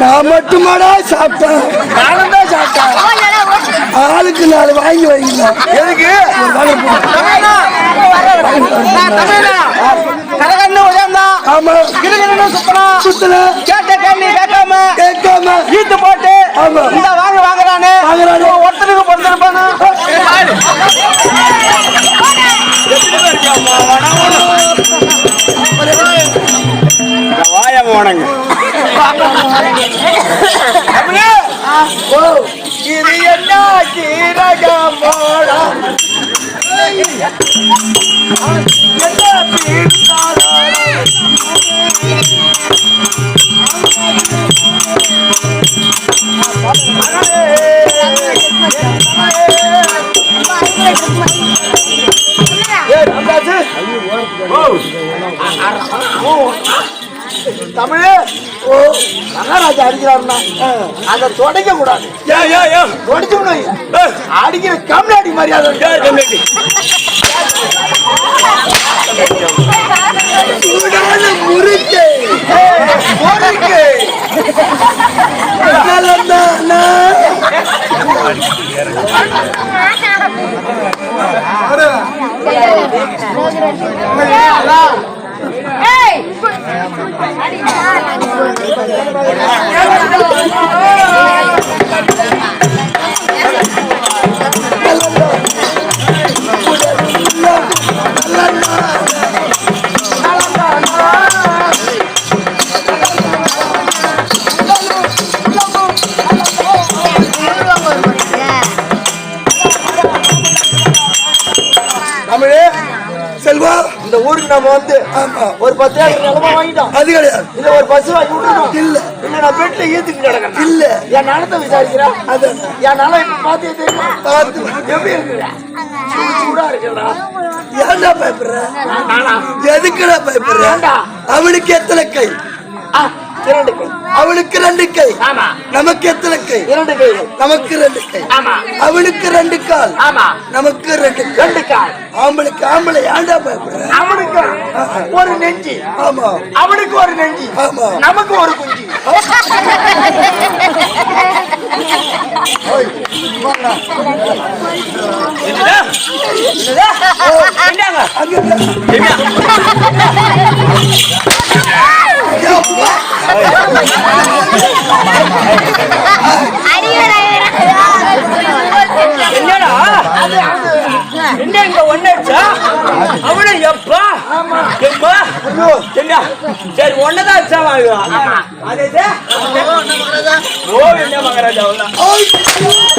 நான் மட்டுமாடா சாப்பிட்டேன். நானும் தான் சாப்பிட்டேன் ஆளுக்கு நாலு வாங்கி வைக்கலாம் எதுக்கு? ஆமா. கிருகிருன்னு சுத்தனா. சுத்தல கேட்ட கேள்வி கேட்காம. கேட்காம. ஈத்து போட்டு. ஆமா. இந்த வாங்க வாங்குறானே. வாங்குறானே. ஒருத்தருக்கு பொறுத்திருப்பானா வாயம் உனங்க இது என்ன சீரகம் போடா பீட்டாரா தமிழே ஓ மகாராஜா அடிக்கிறாருன்னா அதை தொடக்க கூடாது. தொடச்சோம்னு அடிக்கிற கம்நாடி மரியாதை முறுக்கு. முறுக்கு. நலந்தானா? தமிழே நம்ம வந்து ஒரு பத்து ஏக்கர் நிலமா வாங்கிட்டோம் அது கிடையாது. இல்ல ஒரு பஸ் வாங்கி விட்டுருக்கோம் இல்ல. இல்ல நான் பெட்ல ஈத்துக்கு கிடக்கேன் இல்ல. என் நலத்தை விசாரிக்கிறேன் அது என் நலம் இப்ப தெரியுமா பார்த்து. எப்படி இருக்குடா? சூடு ஏன்டா பயப்படுற? நானா எதுக்குடா பயப்படுற? அவனுக்கு எத்தனை கை? இரண்டு கை அவனுக்கு ரெண்டு கை ஆமா. நமக்கு எத்தனை கை இரண்டு கைகள் நமக்கு ரெண்டு கை ஆமா. அவனுக்கு ரெண்டு கால் ஆமா. நமக்கு ரெண்டு கை ரெண்டு கால் ஆம்பளுக்கு ஆம்பளை. ஏன்டா பயப்படுற? அவனுக்கு ஒரு நெஞ்சு. ஆமா. அவனுக்கு ஒரு நெஞ்சு. ஆமா. நமக்கு ஒரு குஞ்சு. என்னடா? என்ன இங்க ஒன்னடிச்சா அவன எப்பா? எம்மா என்ன? சரி ஒன்னதான் அடிச்சா வாங்குவான் ஓ என்ன மகாராஜா அவ்வளவு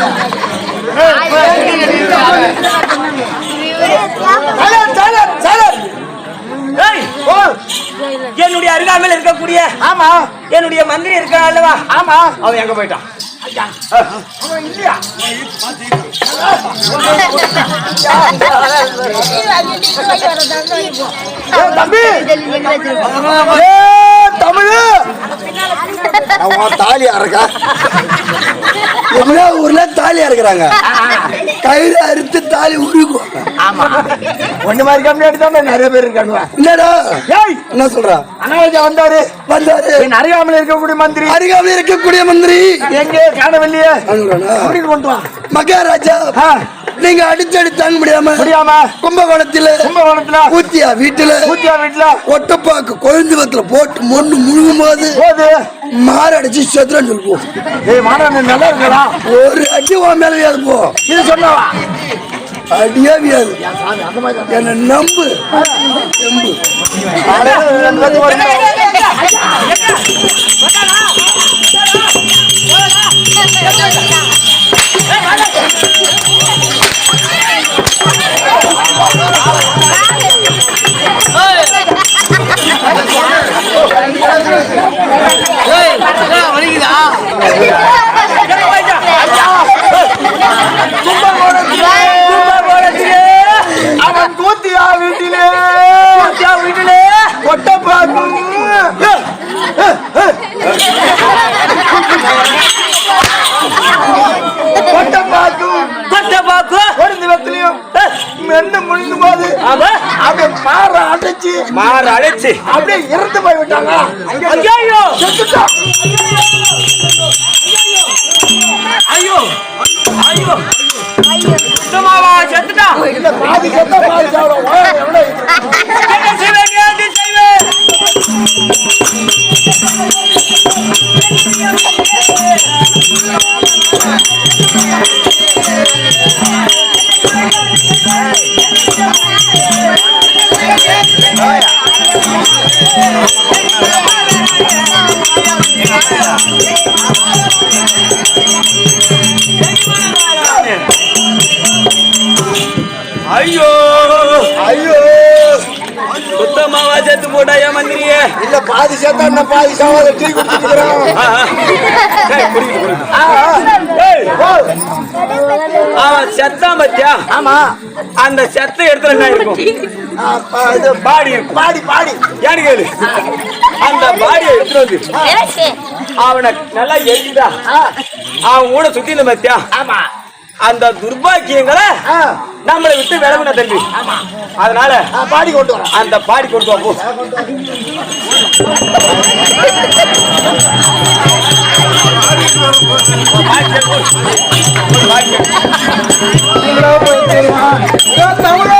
அருகாமையில் இருக்கக்கூடிய ஆமா. என்னுடைய மந்திரி இருக்கான் அல்லவா? ஆமா. அவன் எங்க போயிட்டான்? இல்லையா? ஏ, தம்பி. ஏ, தமிழு. அவன் தாலியா இருக்கா? எல்லா ஊர்ல தாலியா இருக்கிறாங்க. கயிறு அறுத்து தாலி உருக்கும் ஆமா. ஒண்ணு மாதிரி கம்மியாடி தான் நிறைய பேர் இருக்கானுவ என்னடா? ஏய்! என்ன சொல்றான் அனாவஜா வந்தாரு. வந்தாரு. அறியாமல் இருக்கக்கூடிய மந்திரி. அருகாமையில் இருக்கக்கூடிய மந்திரி. எங்கே? காணவில்லையே. கொண்டு வா. மகாராஜா. நீங்க அடிச்சடி தாங்க முடியாம முடியாம கும்பகோணத்துல கும்பகோணத்துல ஊத்தியா வீட்டுல ஊத்தியா வீட்டுல ஒட்டப்பாக்கு கொழுந்துவத்துல போட்டு மொண்ணு முழுகும் போது அடிச்சு செத்துறன்னு சொல்லுவோம் ஏய் மாணவன் நல்லா இருக்கா ஒரு அடி உன் மேல வியாது போ இது சொன்னவா அடியே வியாது. என்ன நம்பு நம்பு காலையில ரெண்டு அவன் கூத்தியா வீட்டிலே கூத்தியா வீட்டிலே கொட்டப்பா அழைச்சு மாறு அழைச்சு அப்படியே இறந்து போய் விட்டாங்க ஐயோ! செத்துட்டான். ஐயோ! ஐயோ! சுத்தமாவா செத்துட்டான் இல்ல பாதி செத்தா பாதி எவ்வளவு இது? என்ன செய்வேன் ஏது செய்வேன் ஐயோ! ஐயோ! சுத்தமாவா செத்து போட்டாயா மந்திரியே இல்ல பாதி செத்தா என்ன பாதி சாவாத டீ. ஏய், அவன் செத்தான் பத்தியா? ஆமா. அந்த செத்த இடத்துல என்ன இருக்கும் ஆ, பா- இது பாடி பாடி பாடி. ஏன்னு கேளு. அந்த பாடியை எடுத்துட்டு வந்து. அவனை நல்லா எழுதிட்டா அவன் கூட சுத்தி இருந்த பத்தியா? ஆமா. அந்த துர்பாக்கியங்களை நம்மளை விட்டு விலகுன தம்பி. அதனால பாடி கொண்டு அந்த பாடி கொண்டு வா தமிழே!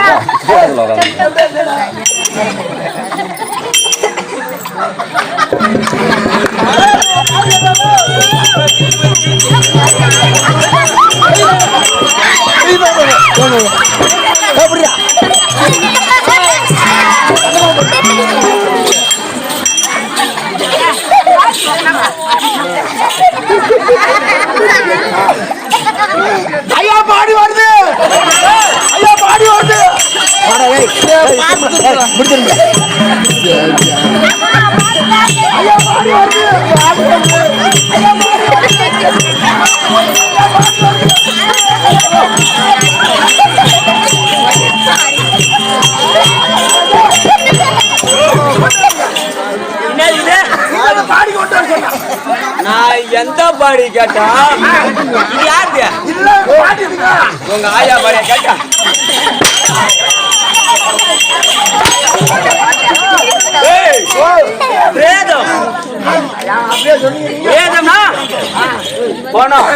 முடிச்சிருங்க. நான் எந்த பாடி கேட்டா? இது இருக்கா உங்க ஆயா பாடிய கேட்டா? பிரேதம். பிரேதம்னா? பணம்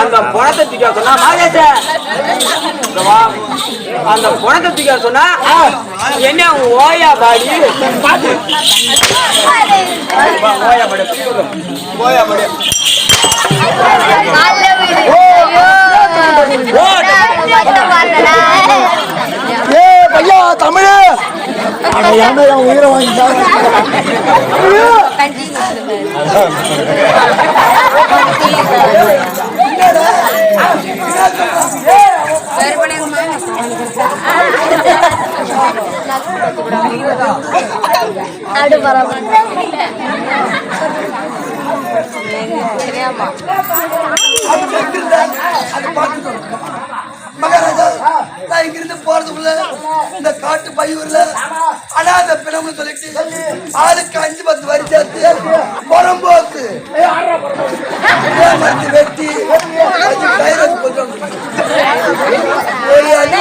அந்த பணத்தை தூக்க சொன்னா மாதேச. இங்க வா. அந்த பணத்தை தூக்க சொன்னா என்ன ஓயா பாடி? ஓயா பாடி ஏ பையா தமிழ். உயிரை பரவாயில்ல. மகாராஜா நான் இங்கிருந்து போறதுக்குள்ள இந்த காட்டு பையூர்ல அனாத பிணம்னு சொல்லிட்டு ஆளுக்கு அஞ்சு பத்து வரி சேர்த்து புறம்போக்கு வெட்டி அது கொஞ்சம் ஒரு அடி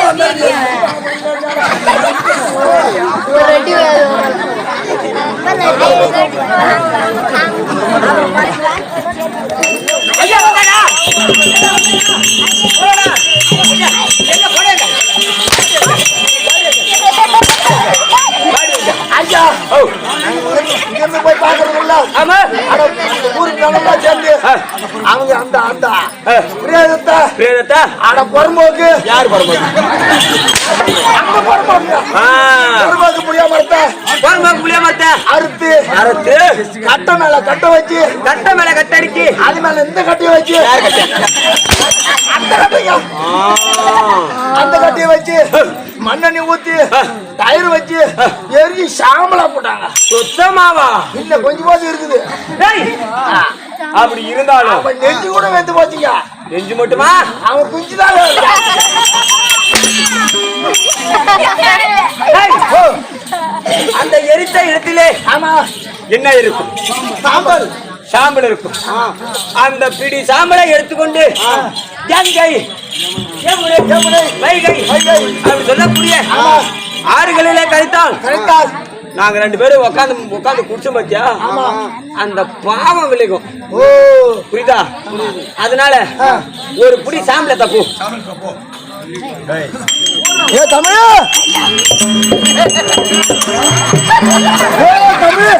போய் பாக்குறதுல ஆமா அட ஊருக்கு நல்லா சேர்ந்து. அவங்க அந்த அந்த. பிரேதத்தை பிரேதத்தா அட பொறும்போக்கு யார் அந்த பொறும்போக்கு இருந்த புளிய மாத்த அறுத்து கட்டை மேல கட்டை வச்சு. கட்ட மேல கட்டடிக்கு அது மேல இந்த கட்டையை வச்சு. கட்ட? அந்த கட்டையா அந்த கட்டையை வச்சு. மண்ணெண்ணெய் ஊத்தி. தயிர் வச்சு. எரிஞ்சு சாம்பலா போட்டாங்க. சுத்தமாவா? இல்ல கொஞ்சம் போது இருக்குது. அப்படி இருந்தாலும். நெஞ்சு கூட வெந்து போச்சுங்க. நெஞ்சு மட்டுமா? அவன் குஞ்சுதான் ஏய், அந்த எரித்த இடத்திலே ஆமா. என்ன இருக்கும்? சாம்பல். சாம்பல் இருக்கும். அந்த பிடி சாம்பலை எடுத்துக்கொண்டு கங்கை வைகை அப்படி சொல்லக்கூடிய ஆறுகளிலே கழித்தால் கரெக்டால் நாங்க ரெண்டு பேரும் உட்காந்து உட்காந்து குடிச்சோம் பாத்தியா? அந்த பாவம் விளைக்கும். ஓ. புரியுதா? அதனால ஒரு புடி சாம்பலை தப்பு. ஏ தமிழ்! ஏ தமிழ்!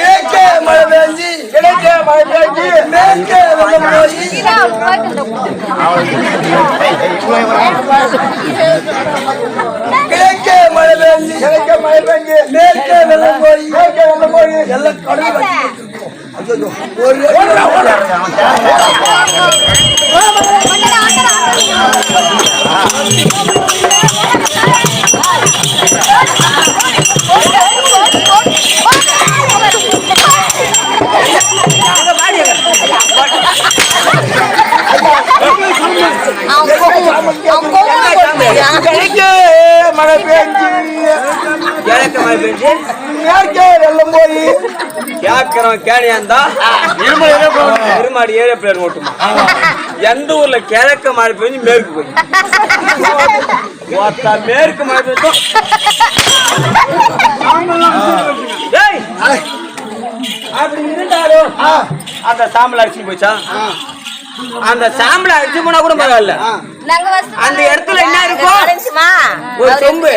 மழை பெஞ்சி கிடைக்க மழை பெய்ஞ்சு மேற்கே வெள்ளம் போய் கிழக்கே மழை பெஞ்சி கிடைக்க மழை பெய்ஞ்சு மேற்கே வெள்ளம் போய் மேற்கே வெள்ளம் போய் எல்லாம் கடல் ஒரு கிடைக்க மழை பெய்ஞ்சு மழை பெஞ்சு வெள்ளம் போய் கேணியா இருந்தா பெருமாடி ஏரியா பிளேயர் ஓட்டுமா எந்த ஊர்ல கிழக்க மழை பெஞ்சு மேற்கு போய் ஒருத்த மேற்கு மழை பெய்யும் அப்படி இருந்தாலும் அந்த சாம்பல் அரிசி போச்சா அந்த சாம்பல் அடிச்சு போனா கூட பரவாயில்ல. அந்த இடத்துல என்ன இருக்கும் ஒரு சொம்பு.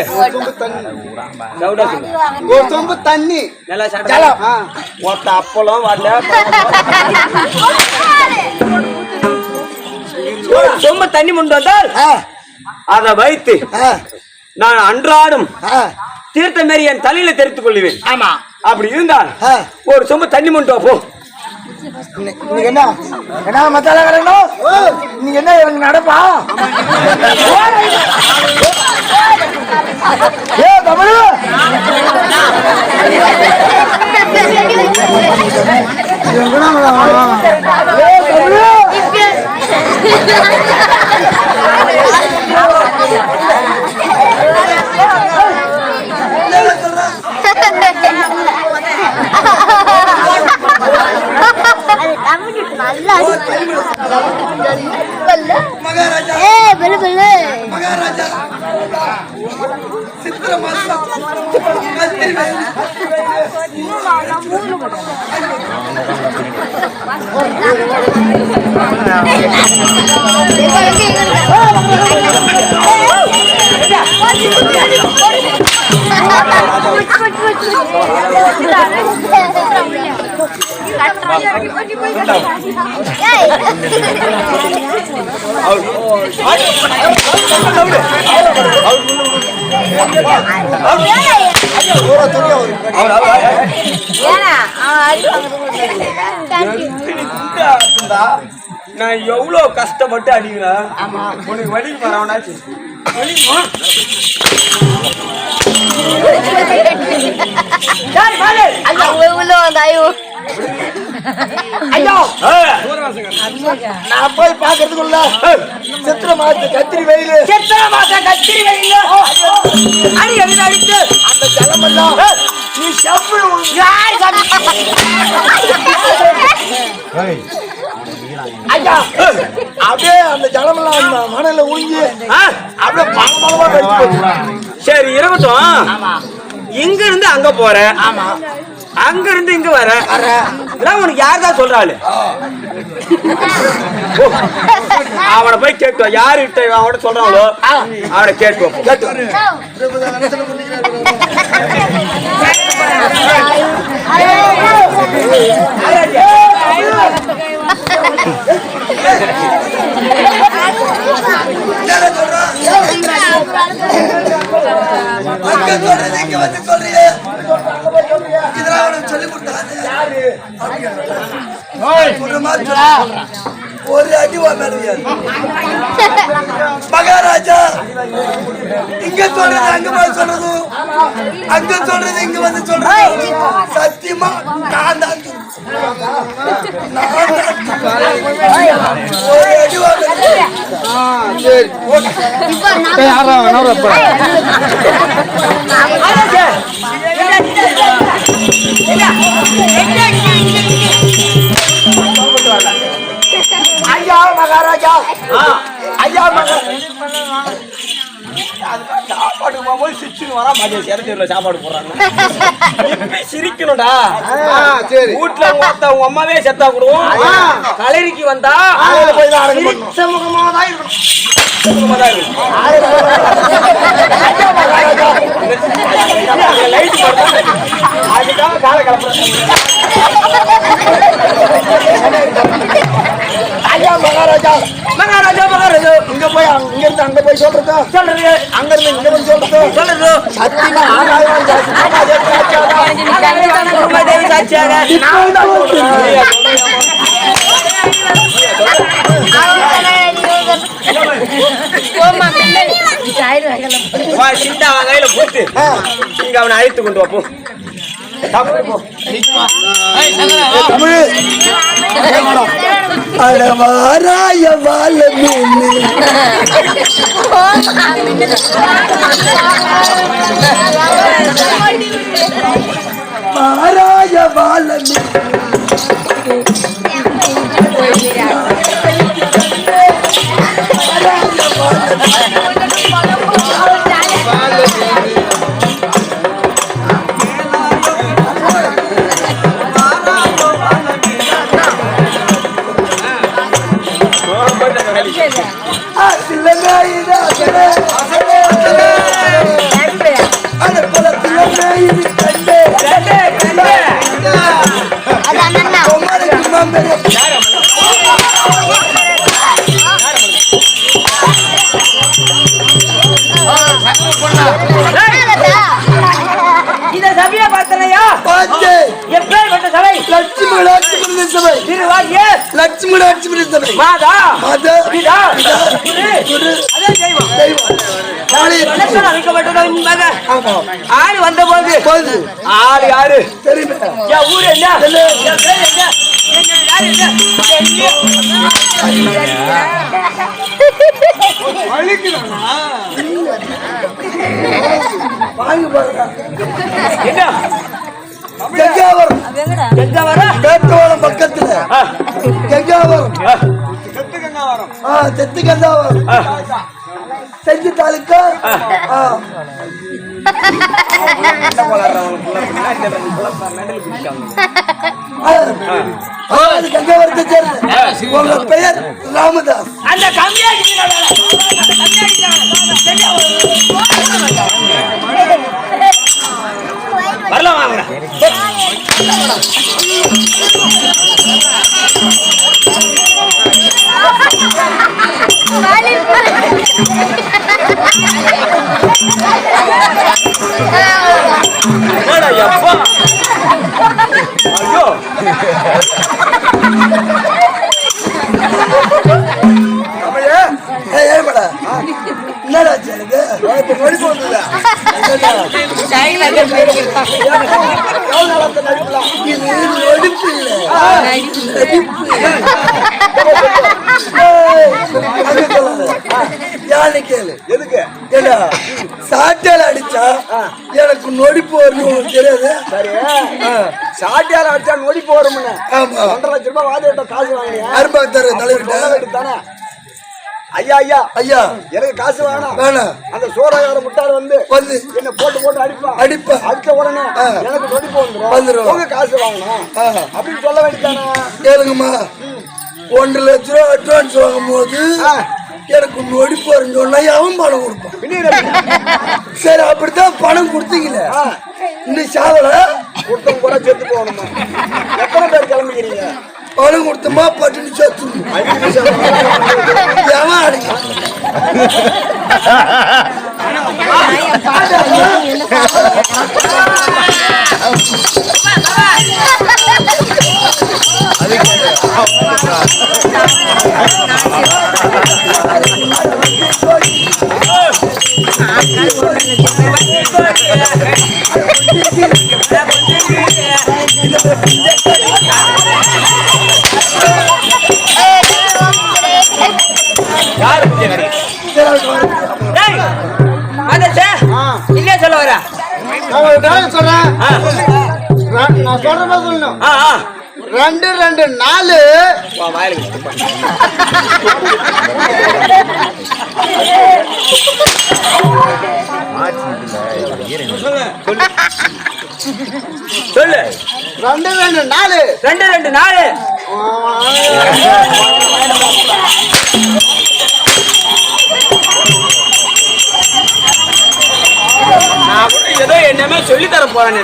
ஒரு சொம்பு தண்ணி. நல்லா சாப்பிட்டா ஒருத்த அப்பளம் வரல ஒரு சொம்ப தண்ணி முண்டு வந்தால் ஆ, அதை வைத்து ஆ, நான் அன்றாடும். தீர்த்த மாரி என் தலையில தெரித்துக் கொள்ளுவேன். ஆமா. அப்படி இருந்தால். ஒரு சொம்ப தண்ணி முண்டு போ. இன்னைக்கு என்ன? என்ன மசாலா கரணும் இன்னைக்கு என்ன எனக்கு நடப்பா? ஏ தமிழ்! ஏ தமிழ்! மகாராஜா மகாராஜா சித்திர மாசம் கத்திரி வேலி. நான் எவ்வளவு கஷ்டப்பட்டு அடிக்கிறேன்? உனக்கு வலிக்கு வரவனாச்சு. நான் போய் பாக்குறதுக்குள்ள சித்திர மாசத்து கத்திரி வெயிலு. எத்தனை மாசம் கத்திரி வெயில்ல அடி அடி அடித்து அந்த ஜலமெல்லாம் நீ செப்பு யார் ஐயா அப்படியே அந்த ஜலமெல்லாம் அந்த மணல உறிஞ்சி? அப்படியே பலபலமா கழிச்சு சரி இருக்கட்டும். இங்க இருந்து அங்க போற. அங்க இருந்து இங்க வர. இதெல்லாம் உனக்கு யார் தான் சொல்றாளு அவனை போய் கேட்டு வா. யாருகிட்ட அவன சொல்றாங்களோ அவனை கேட்டு. வா. கேட்டு ஒரு அடி மகாராஜா இங்க சொல்றது அங்க போய் சொல்றது. அங்க சொல்றது இங்க வந்து சொல்றது. சத்தியமா நான் தான் ஐயா மகாராஜா ஐயா மகாராஜா சாப்பாடு போகும்போது சிரிச்சுன்னு வரா மதியம் சிறந்து சாப்பாடு போடுறாங்க. சிரிக்கணும்டா. சரி. வீட்டுல உங்க உங்க அம்மாவே செத்தா கூட கலரிக்கு வந்தா முகமா தான். அதுக்காக காலை கிளப்புறேன் ஐயா மகாராஜா. மகாராஜா இங்க போய் அங்க- இங்க இருந்து அங்க போய் சொல்றது? சொல்றது. அங்க இருந்து இங்க வந்து சொல்றது? சொல்றது. சத்தியமா ஆகாயம் சாட்சியாக கையில போட்டு அவனை அழைத்து கொண்டு வா அடவாராய வாழ மீன் மாராய வாழ மீன் மாதா மாதா பிதா குரு அதே தெய்வம். தெய்வம். போது ஆள். யாரு? தெரியுமே? என் ஊர் என்ன? என் பேர் என்ன? என்ன கங்காவரம் மேட்டுவாளம் பக்கத்துல. கங்காவரம் தெத்து கங்காவரம் செஞ்சு தாலுக்கா கங்காவரத்தை சேர்ந்து உங்க பெயர் ராமதாஸ். அந்த வரலாம் என்னடா எனக்கு? நொடிப்பு நொடிப்பு. நடிப்பு. சாட்டையால அடிச்சா எனக்கு நொடிப்பு வரும்னு உனக்கு தெரியாது சாட்டியார் அடிச்சா நொடி போறோம்னு ஆமா ஒன்றரை லட்சம் ரூபாய் வாதிட்ட காசு வாங்கினியா அரும்பாத்தர தலைவர்கிட்ட தானே ஐயா ஐயா. ஐயா. எனக்கு காசு வேணாம். வேணாம் அந்த சோறாக்கார முட்டார் வந்து வந்து. என்ன போட்டு போட்டு அடிப்பான் அடிப்பா. அடிச்ச உடனே. எனக்கு நொடிப்பு வந்துரும் வந்துரும். உங்க காசு வாங்கணும். அப்படின்னு சொல்ல வேண்டியதானே? கேளுங்கம்மா. ஒன்றரை லட்ச ரூபா அட்வான்ஸ் வாங்கும் போது ஆ. எனக்கு நொடிப்பு வரும்னு சொன்னா அவன் பணம் கொடுப்பான்? சரி அப்படித்தான் பணம் கொடுத்தீங்களே. இன்னும் சாவல கூட்டம் கூட செத்து போகணுமா? எத்தனை பேர் கிளம்பிக்கிறீங்க? அவனுக்கு கொடுத்தமா பட்டுன்னு சேர்த்து எவன் அடிக்க? இல்லையா சொல்ல வர. சொல்றேன். நான் சொல்ற மாதிரி சொல்லணும். ரெண்டு ரெண்டு நாலு. சொல்லு. ரெண்டு ரெண்டு நாலு. ரெண்டு ரெண்டு நாலு. ஏதோ என்னமே சொல்லி தர போறேன்னு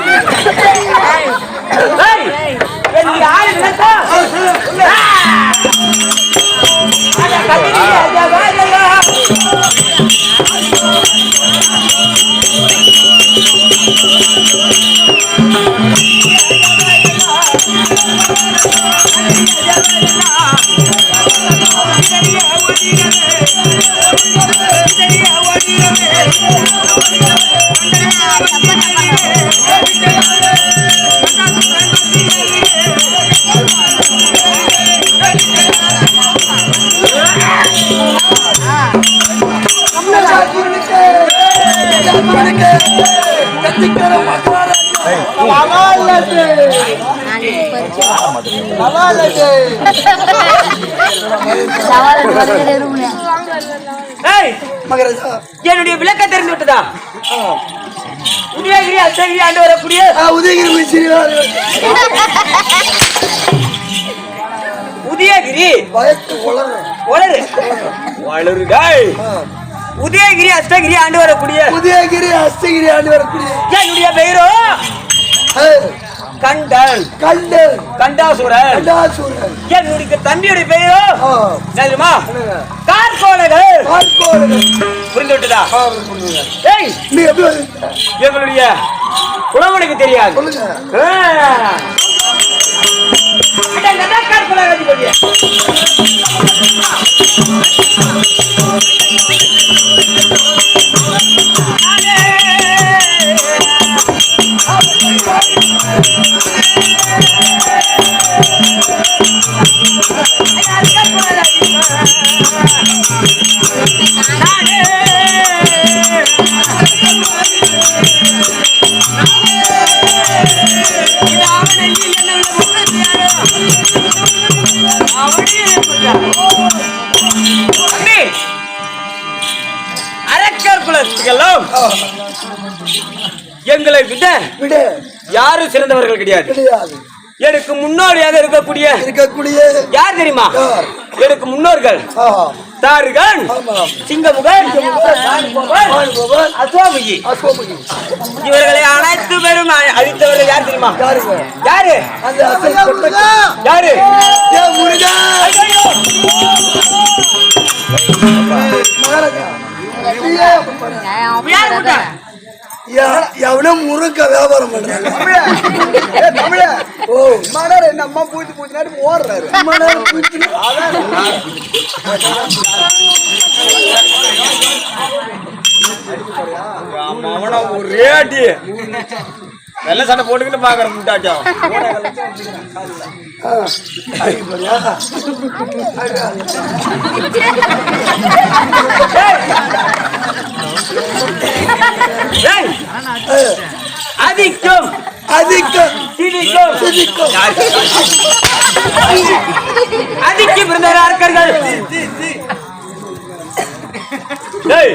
சவால் வருகிறே ரூம்ல. ஏய், மகராஜா என்னுடைய விளக்க தெரிந்து விட்டதா? உதயகிரி அத்தகிரி ஆண்டு வரக்கூடிய உதயகிரி உதயகிரி. வளரு வளரு டேய் உதயகிரி அஷ்டகிரி ஆண்டு வரக்கூடிய உதயகிரி அஸ்தகிரி ஆண்டு வரக்கூடிய. என்னுடைய பெயரோ? கண்டன் கண்டல் கண்டாசுரன் கண்டாசூரன் என்னுடைய தம்பியுடைய பெயரோ தெரியுமா கார்கோடகள் பார்க்கோடுகள். புரிந்து விட்டதா. ஏய் நீ எப்படி? எங்களுடைய குலவனுக்கு தெரியாது. சொல்லுங்க. குலத்துக்கெல்லாம் எங்களை விட விடு யாரும் சிறந்தவர்கள் கிடையாது. கிடையாது. எனக்கு முன்னோடியாக இருக்கக்கூடிய இருக்கக்கூடிய யார் தெரியுமா? எனக்கு முன்னோர்கள். தாருகன். சிங்கமுகன் அசோமுகி. இவர்களை அனைத்து பேரும் அழித்தவர்கள் யார் தெரியுமா? யாரு? யாரு? முருகா எவனோ முருங்க வியாபாரம் பண்றாங்க. ஓ. மணர் என்ன அம்மா பூச்சி பூச்சினாட்டு ஓடுறாரு. மணர் பூச்சி. அவன ஒரே அடி. வெள்ள சட்டை போட்டுக்கிட்டு பாக்குற முட்டாச்சா? அதிகம் அதிகம் சிதிக்கும் ஆர்க்கர்கள் டேய்,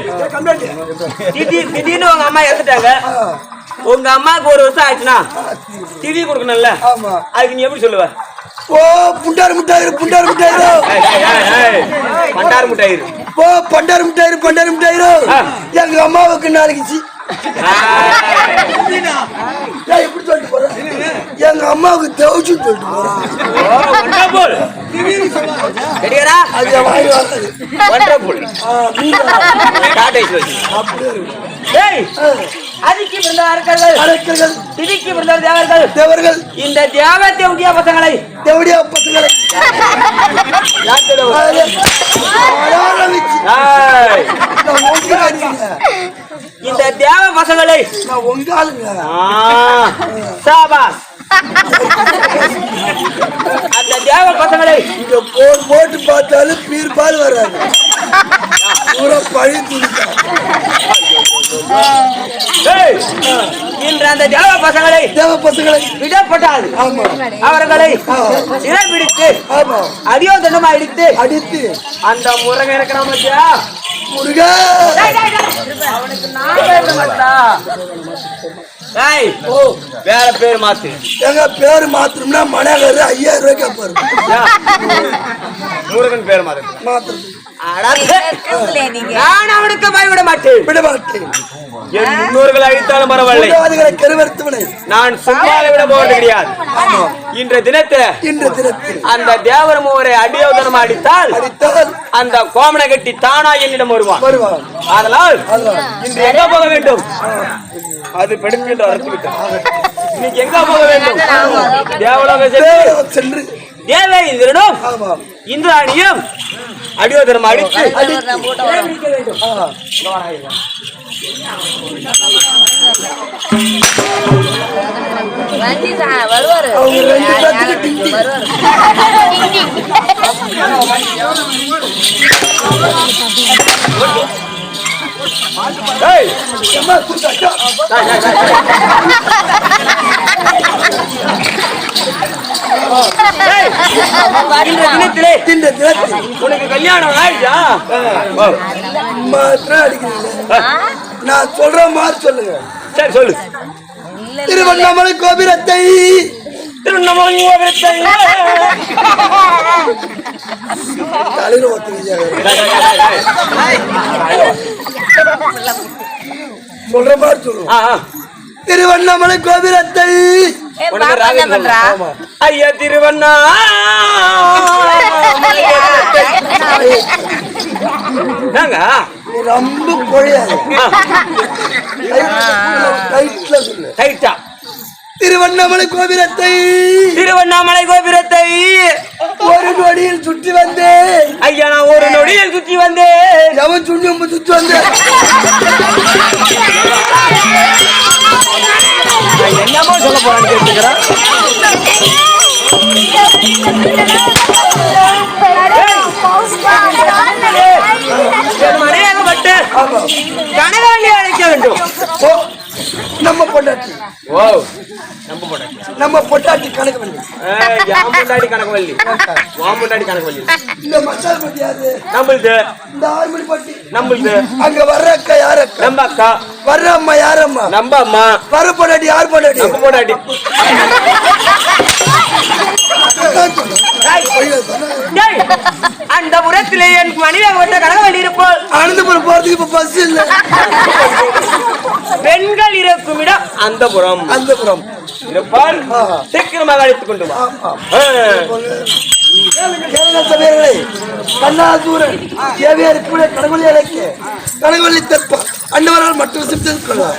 திதி திடீர்னு உங்க அம்மா இறந்துட்டாங்க. உங்க அம்மாவுக்கு ஒரு வருஷம் ஆச்சுன்னா திதி கொடுக்கணும்ல? ஆமா. அதுக்கு நீ எப்படி சொல்லுவ? ஓ புண்டாரு முட்டாயிரு புண்டாரு முட்டாயிரு. பண்டாரு முட்டாயிரு. ஓ பண்டாரு முட்டாயிரு பண்டாரு முட்டாயிரு. எங்க அம்மாவுக்கு நாளைக்கு இப்படி சொல்லிட்டு போறேன் எங்க அம்மாவுக்கு தேவச்சு சொல்லிட்டு போறேன் அது வாய் வராது அப்படியே இருக்கு. அதுக்கு அரக்கர்கள் திதிக்கு தேவர்கள் தேவர்கள் இந்த உண்டிய பசங்களை தேவடியா பசங்களை தேவ பசங்களை. நான் உங்க ஆளுங்க. ஆ, சாபாஸ் அந்த தேவ பசங்களை இங்க போர் போட்டு பார்த்தாலும் பீர் பால் வராது. பூரா பழி துணிக்கா ஏய், இன்று அந்த தேவ பசங்களை தேவ பசங்களை விடப்பட்டால் ஆமா. அவர்களை. சிறை பிடித்து ஆமா. அடியோதனமா அடித்து அடித்து. அந்த முருகன் இருக்கிறான் மத்தியா முருகா! அவனுக்கு நான் வேற பேர் மாத்து. எங்க பேரு மாத்திரம்னா மனையாளர் ஐயாயிரம் ரூபாய் கேட்பாரு முருகன் பேர் மாத்து. மாத்திரம் நீங்க நான் அவனுக்கு பயவிட மாட்டேன். விட மாட்டேன். என் முன்னோர்கள் அழித்தாலும் பரவாயில்லை. புகழாதிகளை கருவறுத்தவனை நான் சும்மா விட போவது கிடையாது. இன்ற தினத்துல இன்று தினத்தில் அந்த தேவர் மூவரை அடியோதனம் அடித்தால் அந்த கோமனை கட்டி தானா என்னிடம் வருவான். வருவான். அதனால் அதுதான். இன்று எங்க போக வேண்டும்? அது பெடுக்கின்ற இன்னைக்கு எங்க போக வேண்டும்? தேவலோக சென்று. தேவை இந்திரனும் ஆமாம் இந்திராணியும் அடியோதனம் அடித்து வருவாரு உனக்கு கல்யாணம் ஆயிடுச்சா? ஓ, மாத்திரம் அடிக்கிறீங்க நான் சொல்ற மாதிரி சொல்லுங்க. சரி சொல்லு. திருவண்ணாமலை கோபுரத்தை. திருவண்ணாமலை கோபுரத்தை. தலையில. சொல்ற மாதிரி சொல்லுவோம். திருவண்ணாமலை கோபுரத்தை. ஐயா திருவண்ணா. நாங்க நீ ரொம்ப பொழியாது. டைட்ல சொல்லு. டைட்டா திருவண்ணாமலை கோபுரத்தை திருவண்ணாமலை கோபுரத்தை ஒரு நொடியில் சுற்றி வந்தேன். ஐயா நான் ஒரு நொடியில் சுற்றி வந்தேன். எவன் சுண்ணி சுற்றி வந்தேன்? என்னமோ சொல்ல போறான்னு கேட்டுக்கிறேன் கனகாண்டி அழைக்க வேண்டும். நம்ம பொண்டாட்டி. நம்ம பொட்டாட்டி கணக்கு பண்ணி யாம் கணக்கு வள்ளி வாம் கணக்கு வள்ளி இந்த மசால் பட்டி யாரு? நம்மளுது. இந்த ஆறு மணி பட்டி. நம்மளுது. அங்க வர்ற அக்கா யார் அக்கா நம்ம அக்கா. வர்ற அம்மா யார் அம்மா நம்ம அம்மா. வர பொண்டாட்டி யார் பொண்டாட்டி? நம்ம பொண்டாட்டி. அந்த புறத்திலே என் மனைவியாகப்பட்ட கனகவள்ளி இருப்பாள் அனந்தபுரம் போறதுக்கு இப்ப பஸ் இல்ல. பெண்கள் இருக்கும் இடம் அந்த புறம். அனந்தபுரம் இருப்பால் ஆ. சீக்கிரமாக அழைத்துக் கொண்டு வா. சபையர்களே. கண்ணாசூரன் தேவையார் கூட அழைக்க. கனகொல்லி தற்பா அண்டவரால் மட்டும் சிப்தன் கொள்ளலாம்